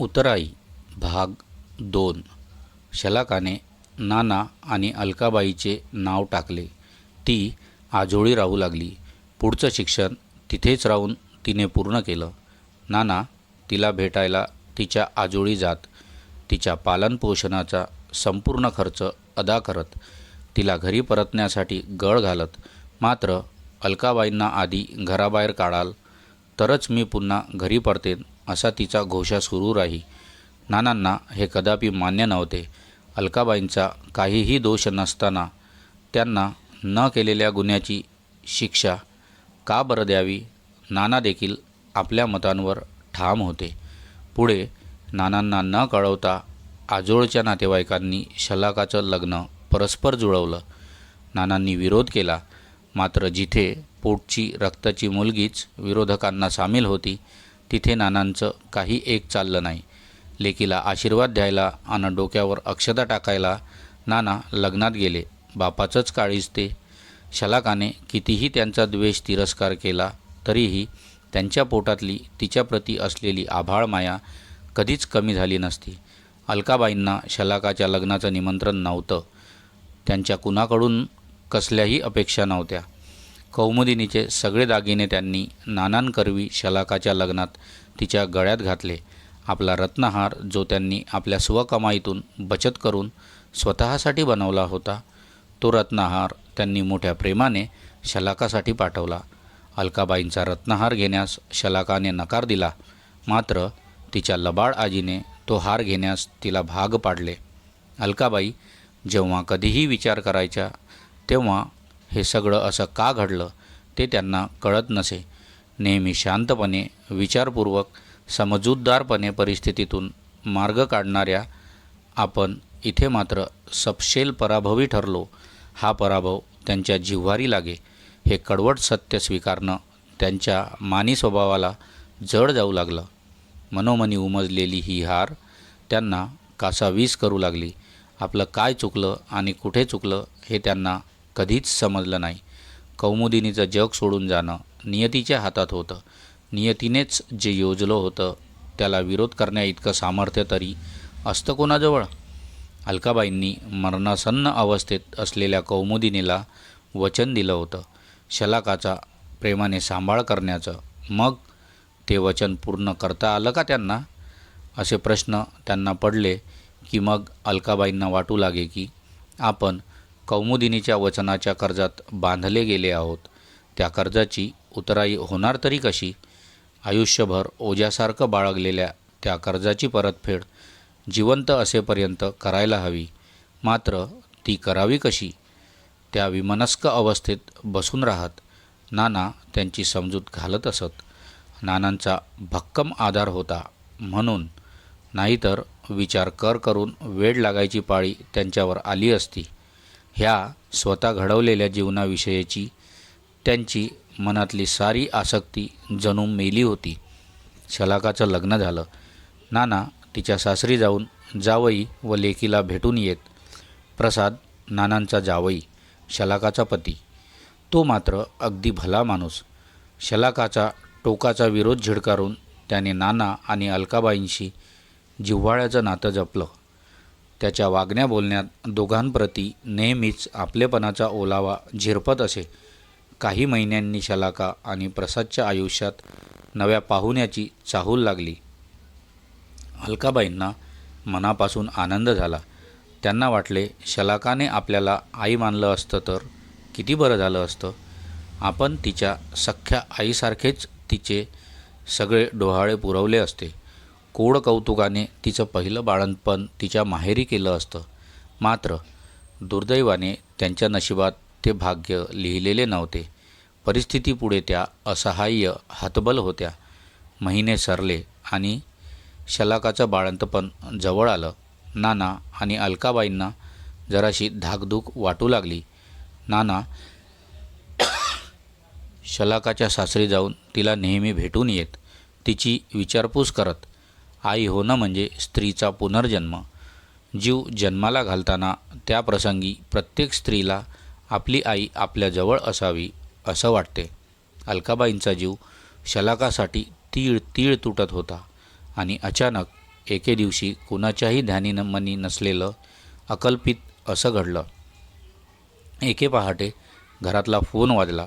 उतराई भाग दोन. शलाकाने नाना आणि अलकाबाईचे नाव टाकले. ती आजोळी राहू लागली. पुढचं शिक्षण तिथेच राहून तिने पूर्ण केलं. नाना तिला भेटायला तिच्या आजोळी जात. तिच्या पालनपोषणाचा संपूर्ण खर्च अदा करत. तिला घरी परतण्यासाठी गळ घालत. मात्र अलकाबाईंना आधी घराबाहेर काढाल. तरच मी पुन्हा घरी परतेन असा तिचा घोषा सुरू राही. नानांना हे कदापि मान्य नव्हते. अलकाबाईंचा काहीही दोष नसताना त्यांना न केलेल्या गुन्ह्याची शिक्षा का बरं द्यावी नाना देखील आपल्या मतांवर ठाम होते. पुढे नानांना न कळवता आजोळच्या नातेवाईकांनी शलाकाचं लग्न परस्पर जुळवलं. नानांनी विरोध केला. मात्र जिथे पोटची रक्ताची मुलगीच विरोधकांना सामील होती तिथे नानांचं काही एक चाललं नाही. लेकीला आशीर्वाद द्यायला आणि डोक्यावर अक्षता टाकायला नाना लग्नात गेले. बापाचंच काळीज ते. शलाकाने कितीही त्यांचा द्वेष तिरस्कार केला तरीही त्यांच्या पोटातली तिच्याप्रती असलेली आभाळ माया कधीच कमी झाली नसती. अलकाबाईंना शलाकाच्या लग्नाचं निमंत्रण नव्हतं. त्यांच्या कुणाकडून कसल्याही अपेक्षा नव्हत्या. कौमुदिनीचे सगळे दागिने त्यांनी नानांकरवी शलाकाच्या लग्नात तिच्या गळ्यात घातले. आपला रत्नहार जो त्यांनी आपल्या स्वकमाईतून बचत करून स्वतःसाठी बनवला होता तो रत्नहार त्यांनी मोठ्या प्रेमाने शलाकासाठी पाठवला. अलकाबाईंचा रत्नहार घेण्यास शलाकाने नकार दिला. मात्र तिच्या लबाड आजीने तो हार घेण्यास तिला भाग पाडले. अलकाबाई जेव्हा कधीही विचार करायच्या तेव्हा हे सगळं असं का घडलं ते त्यांना कळत नसे. नेहमी शांतपणे विचारपूर्वक समजूतदारपणे परिस्थितीतून मार्ग काढणाऱ्या आपण इथे मात्र सपशेल पराभवी ठरलो. हा पराभव त्यांच्या जिव्हारी लागे. हे कडवट सत्य स्वीकारणं त्यांच्या मानी स्वभावाला जड जाऊ लागलं. मनोमनी उमजलेली ही हार त्यांना कासावीस करू लागली. आपलं काय चुकलं आणि कुठे चुकलं हे त्यांना कधीच समजलं नाही. कौमुदिनीचं जग सोडून जाणं नियतीच्या हातात होतं. नियतीनेच जे योजलं होतं त्याला विरोध करण्याइतकं सामर्थ्य तरी असतं कोणाजवळ? अलकाबाईंनी मरणासन्न अवस्थेत असलेल्या कौमुदिनीला वचन दिलं होतं. शलाकाचा प्रेमाने सांभाळ करण्याचं. मग ते वचन पूर्ण करता आलं का त्यांना? असे प्रश्न त्यांना पडले की मग अलकाबाईंना वाटू लागे की आपण कौमुदिनीच्या वचनाच्या कर्जात बांधले गेले आहोत. त्या कर्जाची उतराई होणार तरी कशी? आयुष्यभर ओझ्यासारखं बाळगलेल्या त्या कर्जाची परतफेड जिवंत असेपर्यंत करायला हवी. मात्र ती करावी कशी? त्या विमनस्क अवस्थेत बसून राहत नाना त्यांची समजूत घालत असत. नानांचा भक्कम आधार होता म्हणून नाहीतर विचार कर करून वेळ लागायची पाळी त्यांच्यावर आली असती. ह्या स्वतः घडवलेल्या जीवनाविषयीची त्यांची मनातली सारी आसक्ती जणू मेली होती. शलाकाचं लग्न झालं. नाना तिच्या सासरी जाऊन जावई व लेकीला भेटून येत. प्रसाद नानांचा जावई शलाकाचा पती. तो मात्र अगदी भला माणूस. शलाकाचा टोकाचा विरोध झिडकारून त्याने नाना आणि अलकाबाईंशी जिव्हाळ्याचं नातं जपलं. त्याच्या वागण्या बोलण्यात दोघांप्रती नेहमीच आपलेपणाचा ओलावा झिरपत असे. काही महिन्यांनी शलाका आणि प्रसादच्या आयुष्यात नव्या पाहुण्याची चाहूल लागली. अलकाबाईंना मनापासून आनंद झाला. त्यांना वाटले शलाकाने आपल्याला आई मानलं असतं तर किती बरं झालं असतं. आपण तिच्या सख्ख्या आईसारखेच तिचे सगळे डोहाळे पुरवले असते. कोड कौतुकाने तिचं पहिलं बाळंतपण तिच्या माहेरी केलं असतं. मात्र दुर्दैवाने त्यांच्या नशिबात ते भाग्य लिहिलेले नव्हते. परिस्थितीपुढे त्या असहाय्य हतबल होत्या. महिने सरले आणि शलाकाचं बाळंतपण जवळ आलं. नाना आणि अलकाबाईंना जराशी धाकधूक वाटू लागली. नाना शलाकाच्या सासरी जाऊन तिला नेहमी भेटून येत. तिची विचारपूस करत. आई होणं म्हणजे स्त्रीचा पुनर्जन्म. जीव जन्माला घालताना त्या प्रसंगी प्रत्येक स्त्रीला आपली आई आपल्याजवळ असावी असं वाटते. अलकाबाईंचा जीव शलाकासाठी तीळ तीळ तुटत होता आणि अचानक एके दिवशी कुणाच्याही ध्यानी मनी नसलेलं अकल्पित असं घडलं. एके पहाटे घरातला फोन वाजला.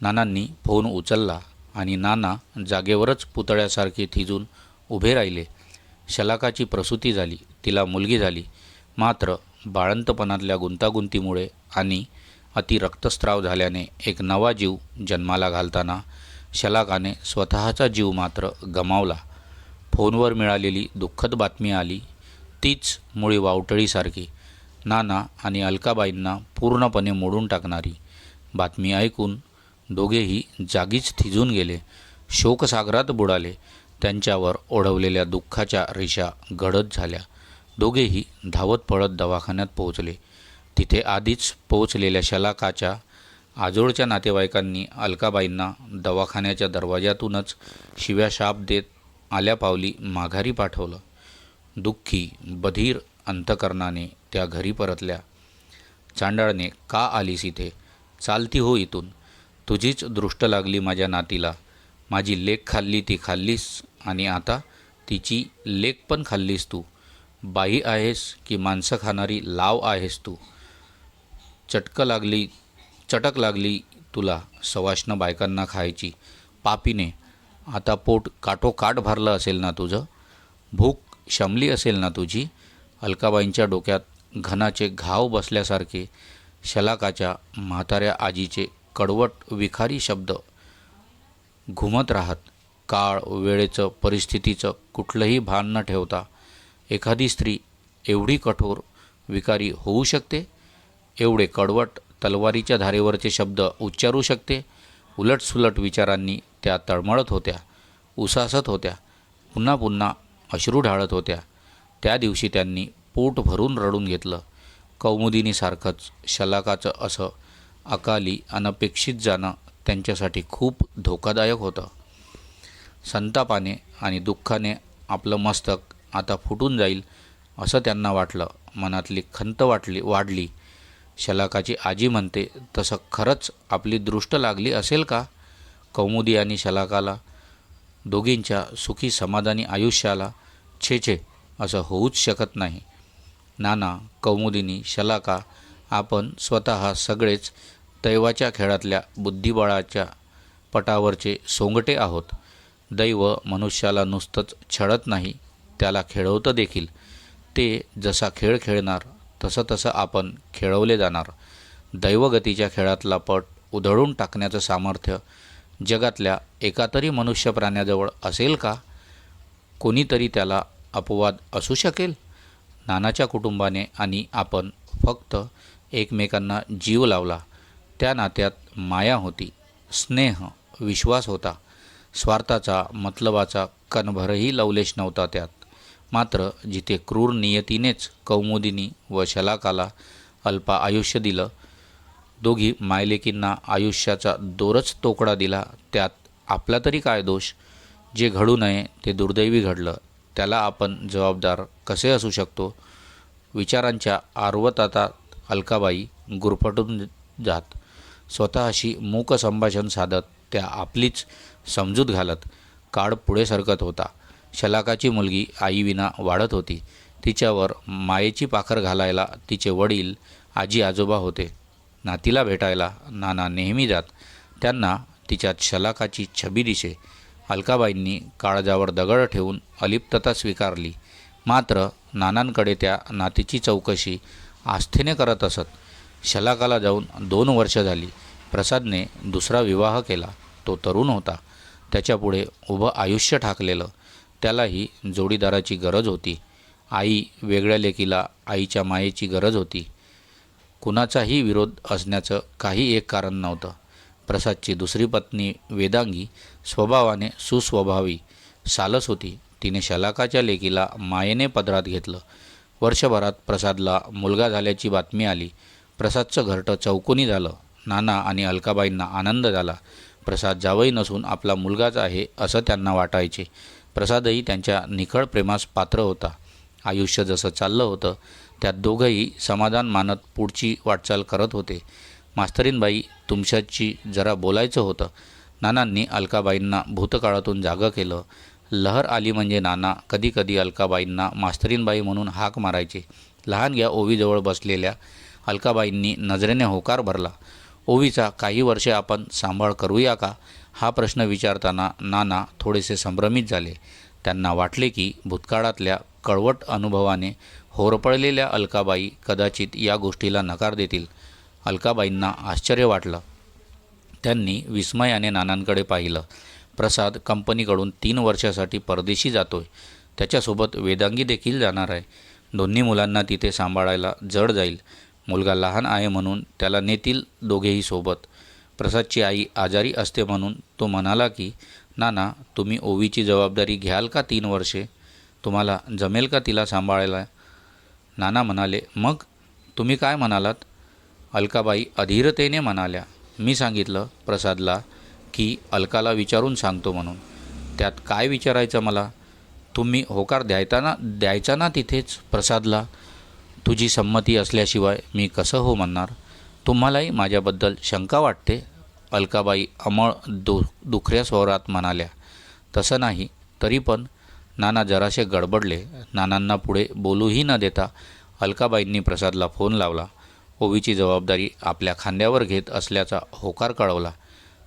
नानांनी फोन उचलला आणि नाना जागेवरच पुतळ्यासारखे थिजून उभे राहिले. शलाकाची प्रसूती झाली. तिला मुलगी झाली. मात्र बाळंतपणातल्या गुंतागुंतीमुळे आणि अति रक्तस्राव झाल्याने एक नवा जीव जन्माला घालताना शलाकाने स्वतःचा जीव मात्र गमावला. फोनवर मिळालेली दुःखद बातमी आली. तीच मुळी वावटळीसारखी. नाना आणि अलकाबाईंना पूर्णपणे मोडून टाकणारी. बातमी ऐकून दोघेही जागीच थिजून गेले. शोकसागरात बुडाले. त्यांच्यावर ओढवलेल्या दुःखाच्या रेषा गडद झाल्या. दोघेही धावत पळत दवाखान्यात पोहोचले. तिथे आधीच पोहोचलेल्या शलाकाच्या आजोळच्या नातेवाईकांनी अलकाबाईंना दवाखान्याच्या दरवाजातूनच शिव्या शाप देत आल्या पावली माघारी पाठवलं. दुःखी बधीर अंतकरणाने त्या घरी परतल्या. चांडाळने का आलीस इथे? चालती हो इथून. तुझीच दृष्ट लागली माझ्या नातीला. माझी लेक खाल्ली ती खाल्लीस आणि आता तिची लेक पण खाल्लीस तू. बाई आहेस की माणसं खाणारी लाव आहेस तू. चटकं लागली चटक लागली तुला सवाष्ण बायकांना खायची. पापीने आता पोट काठोकाठ भरलं असेल ना तुझं? भूक शमली असेल ना तुझी? अलकाबाईंच्या डोक्यात घनाचे घाव बसल्यासारखे शलाकाच्या म्हाताऱ्या आजीचे कडवट विखारी शब्द घुमत राहत. काळ वेळेचं परिस्थितीचं कुठलंही भान न ठेवता एखादी स्त्री एवढी कठोर विकारी होऊ शकते? एवढे कडवट तलवारीच्या धारेवरचे शब्द उच्चारू शकते? उलटसुलट विचारांनी त्या तळमळत होत्या उसासत होत्या पुन्हा पुन्हा अश्रू ढाळत होत्या. त्या दिवशी त्यांनी पोट भरून रडून घेतलं. कौमुदिनीसारखंच शलाकाचं असं अकाली अनपेक्षित जाणं त्यांच्यासाठी खूप धोकादायक होतं. संतापाने आणि दुःखाने आपलं मस्तक आता फुटून जाईल असं त्यांना वाटलं. मनातली खंत वाटली वाढली. शलाकाची आजी म्हणते तसं खरंच आपली दृष्ट लागली असेल का? कौमुदी आणि शलाकाला दोघींच्या सुखी समाधानी आयुष्याला छे छे असं होऊच शकत नाही. नाना कौमुदिनी शलाका आपण स्वतः सगळेच दैवाच्या खेळातल्या बुद्धिबळाच्या पटावरचे सोंगटे आहोत. दैव मनुष्याला नुसतंच छळत नाही त्याला खेळवतं देखील. ते जसा खेळ खेळणार तसं तसं आपण खेळवले जाणार. दैवगतीच्या खेळातला पट उधळून टाकण्याचं सामर्थ्य जगातल्या एका तरी मनुष्य प्राण्याजवळ असेल का? कोणीतरी त्याला अपवाद असू शकेल? नानाच्या कुटुंबाने आणि आपण फक्त एकमेकांना जीव लावला त्या नात्यात माया होती. स्नेह विश्वास होता. स्वार्थाचा मतलबाचा कणभरही लवलेश नव्हता त्यात. मात्र जिथे क्रूर नियतीनेच कौमुदिनी व शलाकाला अल्पा आयुष्य दिलं दोघी मायलेकींना आयुष्याचा दोरच तोकडा दिला त्यात आपला तरी काय दोष? जे घडू नये ते दुर्दैवी घडलं. त्याला आपण जबाबदार कसे असू शकतो? विचारांच्या आर्वतातात अलकाबाई गुरफटून जात स्वतःशी मूक संभाषण साधत त्या आपलीच समजूत घालत काळ पुढे सरकत होता. शलाकाची मुलगी आईविना वाढत होती. तिच्यावर मायेची पाखर घालायला तिचे वडील आजी आजोबा होते. नातीला भेटायला नाना नेहमी जात. त्यांना तिच्यात शलाकाची छबी दिसे. अलकाबाईंनी काळजावर दगड ठेवून अलिप्तता स्वीकारली. मात्र नानांकडे त्या नातीची चौकशी आस्थेने करत असत. शलाकाला जाऊन दोन वर्ष झाली प्रसादने दुसरा विवाह केला. तो तरुण होता. त्याच्यापुढे उभं आयुष्य ठाकलेलं. त्यालाही जोडीदाराची गरज होती. आई वेगळ्या लेकीला आईच्या मायेची गरज होती. कुणाचाही विरोध असण्याचं काही एक कारण नव्हतं. प्रसादची दुसरी पत्नी वेदांगी स्वभावाने सुस्वभावी सालस होती. तिने शलाकाच्या लेकीला मायेने पदरात घेतलं. वर्षभरात प्रसादला मुलगा झाल्याची बातमी आली. प्रसादचं घरटं चौकोनी झालं. नाना आणि अलकाबाईंना आनंद झाला. प्रसाद जावई नसून आपला मुलगाच आहे असं त्यांना वाटायचे. प्रसादही त्यांच्या निखळ प्रेमास पात्र होता. आयुष्य जसं चाललं होतं त्यात दोघंही समाधान मानत पुढची वाटचाल करत होते. मास्तरीनबाई तुमच्याची जरा बोलायचं होतं. नानांनी अलकाबाईंना भूतकाळातून जागं केलं. लहर आली म्हणजे नाना कधीकधी अलकाबाईंना मास्तरीनबाई म्हणून हाक मारायचे. लहानग्या ओवीजवळ बसलेल्या अलकाबाईंनी नजरेने होकार भरला. ओवीचा काही वर्षे आपण सांभाळ करूया का? हा प्रश्न विचारताना नाना थोडेसे संभ्रमित झाले. त्यांना वाटले की भूतकाळातल्या कळवट अनुभवाने होरपळलेल्या अलकाबाई कदाचित या गोष्टीला नकार देतील. अलकाबाईंना आश्चर्य वाटलं. त्यांनी विस्मयाने नानांकडे पाहिलं. प्रसाद कंपनीकडून तीन वर्षासाठी परदेशी जातोय. त्याच्यासोबत वेदांगी देखील जाणार आहे. दोन्ही मुलांना तिथे सांभाळायला जड जाईल. मुलगा लहान आहे म्हणून त्याला नेतील दोघेही सोबत. प्रसादची आई आजारी असते म्हणून तो म्हणाला की नाना तुम्ही ओवीची जबाबदारी घ्याल का तीन वर्षे? तुम्हाला जमेल का तिला सांभाळायला? नाना म्हणाले मग तुम्ही काय म्हणालात? अलकाबाई अधीरतेने म्हणाल्या मी सांगितलं प्रसादला की अलकाला विचारून सांगतो म्हणून. त्यात काय विचारायचं मला? तुम्ही होकार द्यायचा ना द्यायचा ना तिथेच प्रसादला? तुझी संमती असल्याशिवाय मी कसं हो म्हणणार? तुम्हालाही माझ्याबद्दल शंका वाटते? अलकाबाई अमळ दु दुखऱ्या स्वरात म्हणाल्या तसं नाही तरी पण नाना जरासे गडबडले. नानांना पुढे बोलूही न देता अलकाबाईंनी प्रसादला फोन लावला. ओवीची जबाबदारी आपल्या खांद्यावर घेत असल्याचा होकार कळवला.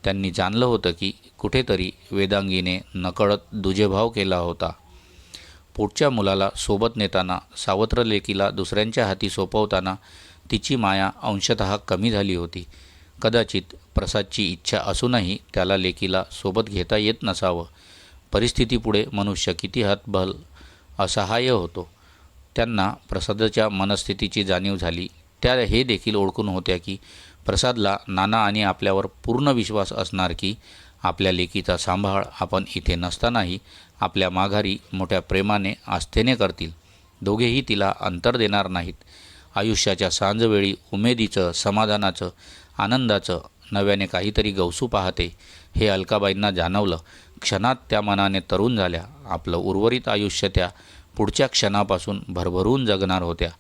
त्यांनी जाणलं होतं की कुठेतरी वेदांगीने नकळत दुजेभाव केला होता. पुढच्या मुलाला सोबत नेताना सावत्र लेकीला दुसऱ्यांच्या हाती सोपवताना तिची माया अंशतः कमी झाली होती. कदाचित प्रसादची इच्छा असूनही त्याला लेकीला सोबत घेता येत नसावं. परिस्थितीपुढे मनुष्य किती हातबल असहाय्य होतो. त्यांना प्रसादाच्या मनस्थितीची जाणीव झाली. त्या हे देखील ओळखून होत्या की प्रसादला नाना आणि आपल्यावर पूर्ण विश्वास असणार की आपल्या लेकीचा सांभाळ आपण इथे नसतानाही आपल्या माघारी मोठ्या प्रेमाने आस्थेने करतील. दोघेही तिला अंतर देणार नाहीत. आयुष्याच्या सांजवेळी उमेदीचं समाधानाचं आनंदाचं नव्याने काहीतरी गवसू पाहते हे अलकाबाईंना जाणवलं. क्षणात त्या मनाने तरुण झाल्या. आपलं उर्वरित आयुष्य त्या पुढच्या क्षणापासून भरभरून जगणार होत्या.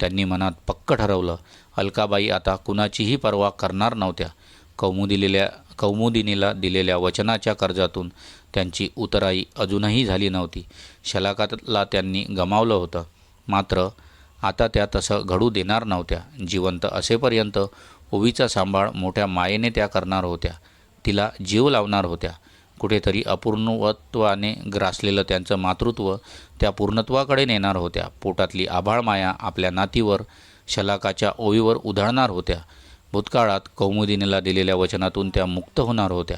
त्यांनी मनात पक्क ठरवलं अलकाबाई आता कुणाचीही पर्वा करणार नव्हत्या. कौमुदिलेल्या कौमुदिनीला दिलेल्या वचनाच्या कर्जातून त्यांची उतराई अजूनही झाली नव्हती. शलाकातला त्यांनी गमावलं होतं. मात्र आता त्या तसं घडू देणार नव्हत्या. जिवंत असेपर्यंत ओवीचा सांभाळ मोठ्या मायेने त्या करणार होत्या. तिला जीव लावणार होत्या. कुठेतरी अपूर्णत्वाने ग्रासलेलं त्यांचं मातृत्व त्या पूर्णत्वाकडे नेणार होत्या. पोटातली आभाळ माया आपल्या नातीवर शलाकाच्या ओवीवर उधळणार होत्या. भूतकाळात कौमुदिनीला दिलेल्या वचनातून त्या मुक्त होणार होत्या.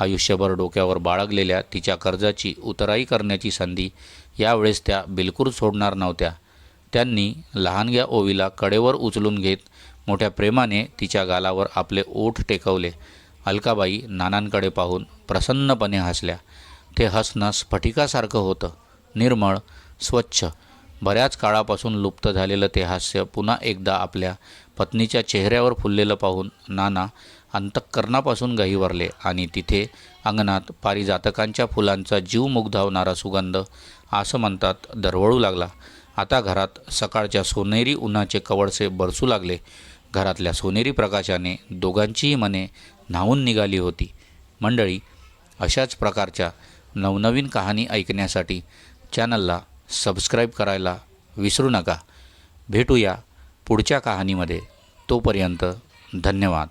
आयुष्यभर डोक्यावर बाळगलेल्या तिच्या कर्जाची उतराई करण्याची संधी यावेळेस त्या बिलकुल सोडणार नव्हत्या. त्यांनी लहानग्या ओवीला कडेवर उचलून घेत मोठ्या प्रेमाने तिच्या गालावर आपले ओठ टेकवले. अलकाबाई नानांकडे पाहून प्रसन्नपणे हसल्या. ते हसणं स्फटिकासारखं होतं. निर्मळ स्वच्छ. बऱ्याच काळापासून लुप्त झालेलं ते हास्य पुन्हा एकदा आपल्या पत्नीच्या चेहऱ्यावर फुललेलं पाहून नाना अंतःकरणापासून गहिवरले आणि तिथे अंगणात पारिजातकांच्या फुलांचा जीव मुग्धावणारा सुगंध असं म्हणतात दरवळू लागला. आता घरात सकाळच्या सोनेरी उन्हाचे कवडसे बरसू लागले. घरातल्या सोनेरी प्रकाशाने दोघांचीही मने न्हावून निघाली होती. मंडळी अशाच प्रकारच्या नवनवीन कहाणी ऐकण्यासाठी चॅनलला सबस्क्राईब करायला विसरू नका. भेटूया पुढच्या कहाणीमध्ये. तोपर्यंत धन्यवाद.